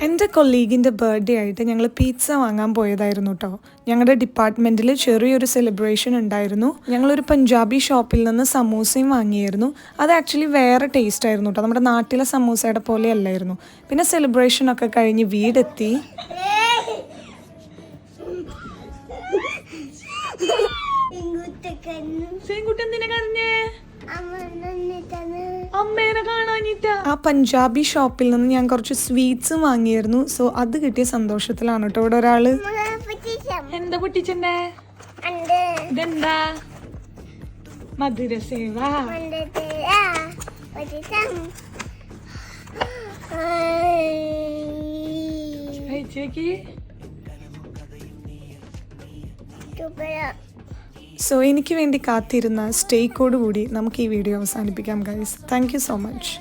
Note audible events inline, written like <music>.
എന്റെ കൊളീഗിന്റെ ബർത്ത്ഡേ ആയിട്ട് ഞങ്ങൾ പിസ്സ വാങ്ങാൻ പോയതായിരുന്നു കേട്ടോ ഞങ്ങളുടെ ഡിപ്പാർട്ട്മെന്റിൽ ചെറിയൊരു സെലിബ്രേഷൻ ഉണ്ടായിരുന്നു. ഞങ്ങളൊരു പഞ്ചാബി ഷോപ്പിൽ നിന്ന് സമൂസയും വാങ്ങിയായിരുന്നു. അത് ആക്ച്വലി വേറെ ടേസ്റ്റ് ആയിരുന്നു കേട്ടോ നമ്മുടെ നാട്ടിലെ സമൂസയുടെ പോലെ അല്ലായിരുന്നു. പിന്നെ സെലിബ്രേഷൻ ഒക്കെ കഴിഞ്ഞ് വീടെത്തി. <laughs> കാണാനിട്ട ആ പഞ്ചാബി ഷോപ്പിൽ നിന്ന് ഞാൻ കുറച്ച് സ്വീറ്റ്സ് വാങ്ങിയിരുന്നു. സോ അത് കിട്ടിയ സന്തോഷത്തിലാണ് കേട്ടോ ഇവിടെ ഒരാൾ. എന്താ പൊട്ടിച്ചെന്റെ ഇതെന്താ? മധുരസേവ. സോ എനിക്ക് വേണ്ടി കാത്തിരുന്ന സ്റ്റേക്കോട് കൂടി നമുക്ക് ഈ വീഡിയോ അവസാനിപ്പിക്കാം guys thank you so much